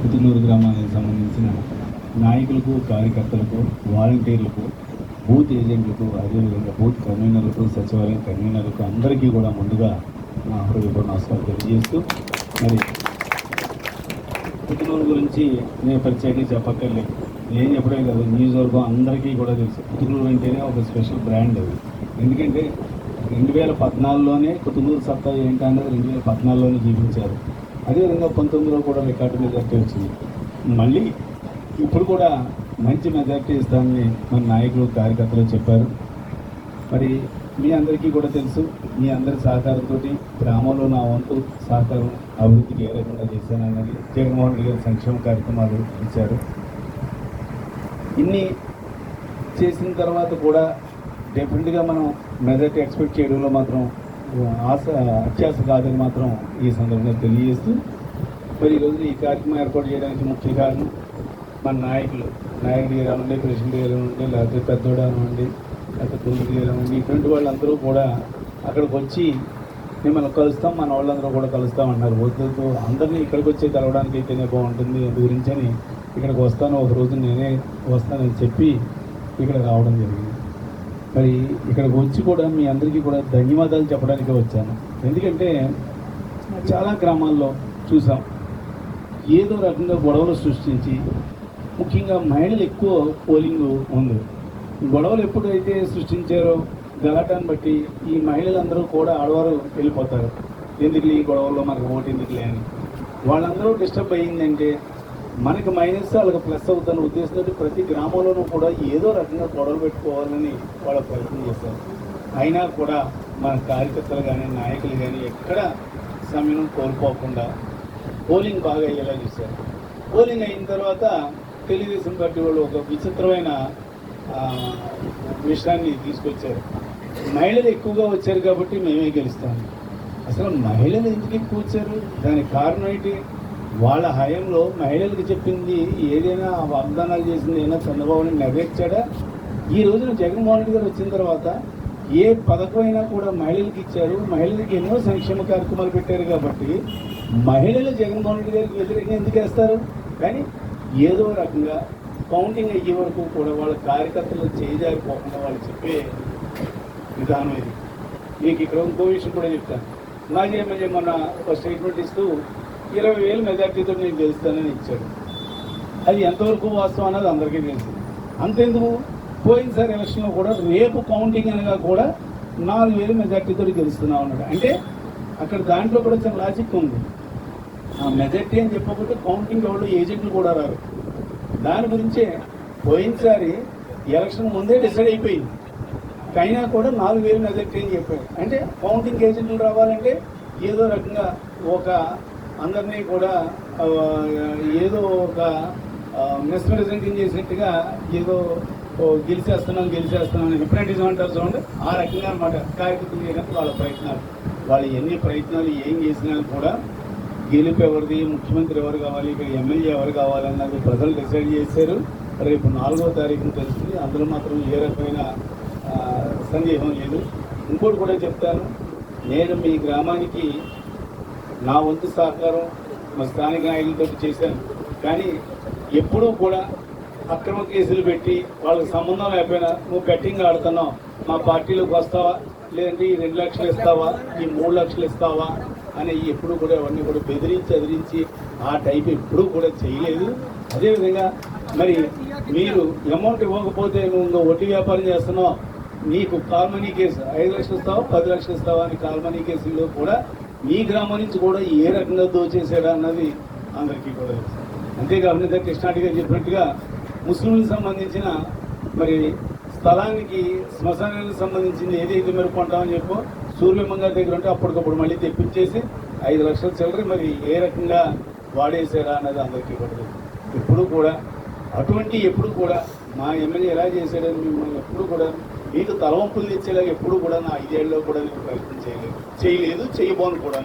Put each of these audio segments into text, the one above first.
పుతినూరు గ్రామానికి సంబంధించిన నాయకులకు కార్యకర్తలకు వాలంటీర్లకు బూత్ ఏజెంట్లకు అదేవిధంగా బూత్ కన్వీనర్లకు సచివాలయం కన్వీనర్లకు అందరికీ కూడా ముందుగా నా హృదయపూర్ణ నమస్కారం తెలియజేస్తూ మరి పుట్టినూరు గురించి నేను ప్రత్యేకంగా చెప్పక్కర్లేదు. నేను చెప్పడమే కాదు నియోజకవర్గం అందరికీ కూడా తెలుసు. పుట్టినూరు అంటేనే ఒక స్పెషల్ బ్రాండ్ అది. ఎందుకంటే రెండు వేల పద్నాలుగులోనే కుతునూరు సత్తా ఏంటి రెండు వేల పద్నాలుగులోనే చూపించారు అదేవిధంగా పంతొమ్మిదిలో కూడా రికార్డు మెజార్టీ వచ్చింది. మళ్ళీ ఇప్పుడు కూడా మంచి మెజార్టీ ఇస్తామని మన నాయకులు కార్యకర్తలు చెప్పారు. మరి మీ అందరికీ కూడా తెలుసు మీ అందరి సహకారంతో గ్రామంలో నా వంతు సహకారం అభివృద్ధికి ఏ రకంగా చేశానన్నది జగన్మోహన్ రెడ్డి గారు సంక్షేమ కార్యక్రమాలు ఇచ్చారు. ఇన్ని చేసిన తర్వాత కూడా డెఫినెట్గా మనం మెజార్టీ ఎక్స్పెక్ట్ చేయడంలో మాత్రం ఆశ అత్యాశ కాదని మాత్రం ఈ సందర్భంగా తెలియజేస్తూ మరి ఈరోజు ఈ కార్యక్రమం ఏర్పాటు చేయడానికి ముఖ్య కారణం మన నాయకులు నాయకుడు గారు ప్రెసిడెంట్ గారు అనండి లేకపోతే పెద్దోడు అనండి లేకపోతే తొమ్మిది గారు అనండి ఇటువంటి వాళ్ళందరూ కూడా అక్కడికి వచ్చి మిమ్మల్ని కలుస్తాం మన వాళ్ళందరూ కూడా కలుస్తాం అన్నారు. వద్దు అందరినీ ఇక్కడికి వచ్చి కలవడానికి అయితేనే బాగుంటుంది అందు గురించి అని ఇక్కడికి వస్తాను ఒక రోజు నేనే వస్తానని చెప్పి ఇక్కడ రావడం జరిగింది. మరి ఇక్కడికి వచ్చి కూడా మీ అందరికీ కూడా ధన్యవాదాలు చెప్పడానికి వచ్చాను. ఎందుకంటే చాలా గ్రామాల్లో చూసాం. ఏదో రకంగా గొడవలు సృష్టించి ముఖ్యంగా మహిళలు ఎక్కువ పోలింగ్ ఉంది. గొడవలు ఎప్పుడైతే సృష్టించారో గలాటాన్ని బట్టి ఈ మహిళలందరూ కూడా ఆడవారు వెళ్ళిపోతారు. ఎందుకు ఈ గొడవల్లో మనకు ఓటు ఎందుకులే అని. వాళ్ళందరూ డిస్టర్బ్ అయ్యిందంటే మనకి మైనస్ వాళ్ళకి ప్లస్ అవుతున్న ఉద్దేశంతో ప్రతి గ్రామంలోనూ కూడా ఏదో రకంగా గొడవలు పెట్టుకోవాలని వాళ్ళ ప్రయత్నం చేశారు అయినా కూడా మన కార్యకర్తలు కానీ నాయకులు కానీ ఎక్కడ సమయం కోల్పోకుండా పోలింగ్ బాగా అయ్యేలా చూశారు. పోలింగ్ అయిన తర్వాత తెలుగుదేశం పార్టీ వాళ్ళు ఒక విచిత్రమైన విషయాన్ని తీసుకొచ్చారు. మహిళలు ఎక్కువగా వచ్చారు కాబట్టి మేమే గెలుస్తాము అసలు మహిళలు ఎందుకు ఎక్కువ వచ్చారు? దానికి కారణం ఏంటి? వాళ్ళ హయంలో మహిళలకు చెప్పింది ఏదైనా వాగ్దానాలు చేసింది ఏదైనా చంద్రబాబుని నెరవేర్చాడా? ఈ రోజున జగన్మోహన్ రెడ్డి గారు వచ్చిన తర్వాత ఏ పథకమైనా కూడా మహిళలకు ఇచ్చారు. మహిళలకు ఎన్నో సంక్షేమ కార్యక్రమాలు పెట్టారు కాబట్టి మహిళలు జగన్మోహన్ రెడ్డి గారికి వ్యతిరేకంగా ఎందుకు వేస్తారు? కానీ ఏదో రకంగా కౌంటింగ్ అయ్యే వరకు కూడా వాళ్ళ కార్యకర్తలు చేయజారిపోకుండా వాళ్ళు చెప్పే విధానం ఇది. మీకు ఇక్కడ ఇంకో విషయం కూడా చెప్తాను. అలాగే మళ్ళీ మొన్న ఒక స్టేట్మెంట్ ఇస్తూ ఇరవై వేలు మెజార్టీతో నేను గెలుస్తానని ఇచ్చాడు. అది ఎంతవరకు వాస్తవం అన్నది అందరికీ తెలుసు. అంతెందుకు పోయినసారి ఎలక్షన్లో కూడా రేపు కౌంటింగ్ అనగా కూడా నాలుగు వేలు మెజార్టీతో గెలుస్తున్నాం అన్నాడు. అంటే అక్కడ దాంట్లో కూడా చాలా లాజిక్ ఉంది. ఆ మెజార్టీ అని చెప్పకపోతే కౌంటింగ్ ఎవరు ఏజెంట్లు కూడా రారు. దాని గురించే పోయినసారి ఎలక్షన్ ముందే డిసైడ్ అయిపోయింది. అయినా కూడా నాలుగు వేలు మెజార్టీ అని చెప్పారు. అంటే కౌంటింగ్ ఏజెంట్లు రావాలంటే ఏదో రకంగా ఒక అందరినీ కూడా ఏదో ఒక మిస్ప్రెజెంటింగ్ చేసినట్టుగా ఏదో గెలిచేస్తున్నాం గెలిచేస్తున్నాం అని హిప్నటిజం అంటారు చూడండి. ఆ రకంగా అనమాట కార్యకర్తలు చేయడానికి వాళ్ళ ప్రయత్నాలు. వాళ్ళు ఎన్ని ప్రయత్నాలు ఏం చేసినా కూడా గెలుపు ఎవరిది ముఖ్యమంత్రి ఎవరు కావాలి ఇక్కడ ఎమ్మెల్యే ఎవరు కావాలన్నది ప్రజలు డిసైడ్ చేశారు. రేపు నాలుగో తారీఖున తెలుస్తుంది. అందులో మాత్రం ఏ రకమైన సందేహం లేదు. ఇంకోటి కూడా చెప్తాను. నేను మీ గ్రామానికి నా వంతు సహకారం మా స్థానిక నాయకులతో చేశాను. కానీ ఎప్పుడూ కూడా అక్రమ కేసులు పెట్టి వాళ్ళకి సంబంధం లేకపోయినా నువ్వు బెట్టింగ్ ఆడుతున్నావు. మా పార్టీలోకి వస్తావా? లేదంటే ఈ రెండు లక్షలు ఇస్తావా? ఈ మూడు లక్షలు ఇస్తావా? అని ఎప్పుడు కూడా అవన్నీ కూడా బెదిరించి ఎదిరించి ఆ టైప్ ఎప్పుడూ కూడా చేయలేదు. అదేవిధంగా మరి మీరు అమౌంట్ ఇవ్వకపోతే నువ్వు వడ్డీ వ్యాపారం చేస్తున్నావు. నీకు కాల్మనీ కేసు ఐదు లక్షలు ఇస్తావా? పది లక్షలు ఇస్తావా? అని కాల్మనీ కేసుల్లో కూడా మీ గ్రామం నుంచి కూడా ఏ రకంగా దోచేశారా అన్నది అందరికీ కూడా తెలుసు. అంతేకాకుండా ఇందాక కృష్ణాటి గారు చెప్పినట్టుగా ముస్లింలకు సంబంధించిన మరి స్థలానికి శ్మశానానికి సంబంధించింది ఏదైతే మీరు కొంటామని చెప్పో సూర్యమంగ దగ్గర ఉంటే అప్పటికప్పుడు మళ్ళీ తెప్పించేసి ఐదు లక్షల చిల్లర మరి ఏ రకంగా వాడేసారా అన్నది అందరికీ కూడా ఇప్పుడు ఎప్పుడు కూడా అటువంటి ఎప్పుడు కూడా మా ఎమ్మెల్యే ఎలా చేశాడని మిమ్మల్ని ఎప్పుడు కూడా మీకు తలవంపులు తెచ్చేలాగా ఎప్పుడు కూడా నా ఐదేళ్ళలో కూడా నేను ప్రయత్నం చేయలేదు. చేయలేదు చేయబోను కూడా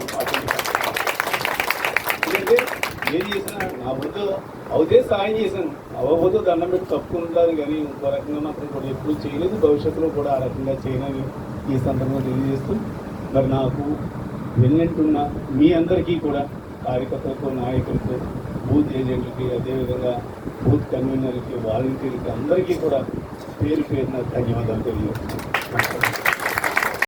ఎందుకంటే ఏం చేసినా నా వద్దు అవుతే సాయం చేశాను. అవ్వబోతే దండం పెట్టి తప్పుకుంటారు కానీ ఇంకో రకంగా మాత్రం కూడా ఎప్పుడు చేయలేదు. భవిష్యత్తులో కూడా ఆ రకంగా చేయనని ఈ సందర్భంగా తెలియజేస్తూ మరి నాకు వెళ్ళంటున్న మీ అందరికీ కూడా కార్యకర్తలతో నాయకులతో బూత్ ఏజెంట్లకి అదేవిధంగా బూత్ కన్వీనర్కి వాలంటీర్కి అందరికీ కూడా పేరు పేరున ధన్యవాదాలు తెలియజేస్తున్నాను.